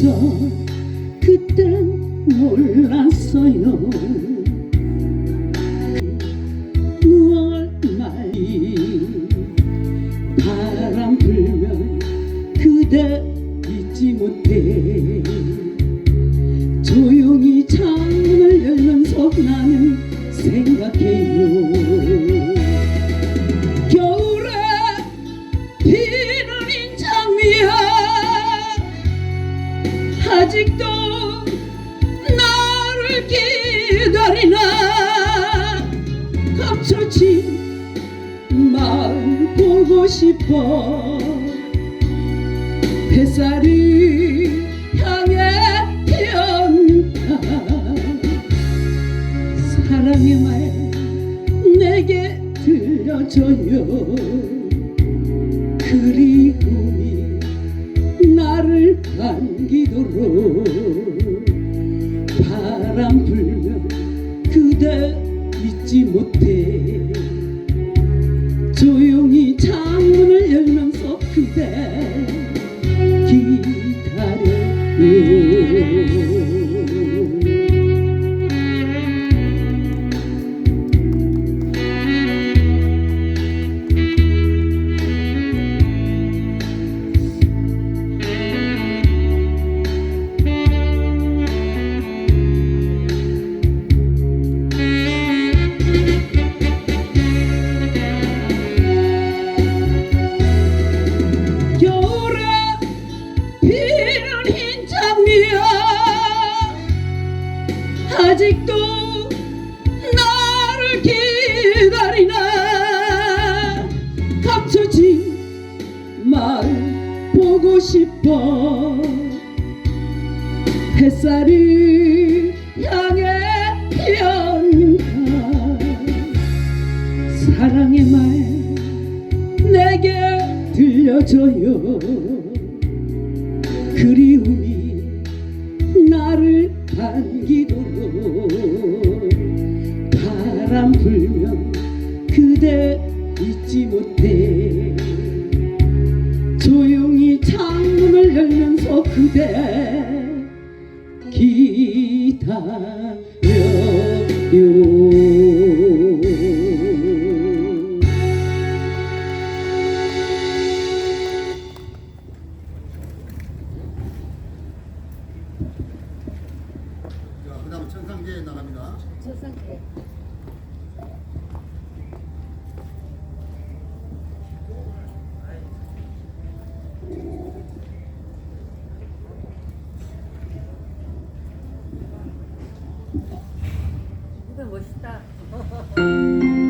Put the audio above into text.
있어 그땐 몰랐어요. 무얼 말이 바람 불면 그대 잊지 못해. 조용히 창문을 열면서 나는 아직도 나를 기다리나 감춰진 마음 보고 싶어. 햇살이 향해 피었다. 사랑의 말 내게 들려줘요. 그리 반기도록 바람 불면 그대 잊지 못 아직도 나를 기다리나 감춰진 마음 보고 싶어. 햇살이 향해 피었다 사랑의 말 내게 들려줘요. 그리움이 반기도록 바람 불면 그대 잊지 못해. 조용히 창문을 열면서 그대 기다려요 천상제 나갑니다. 후배 멋있다.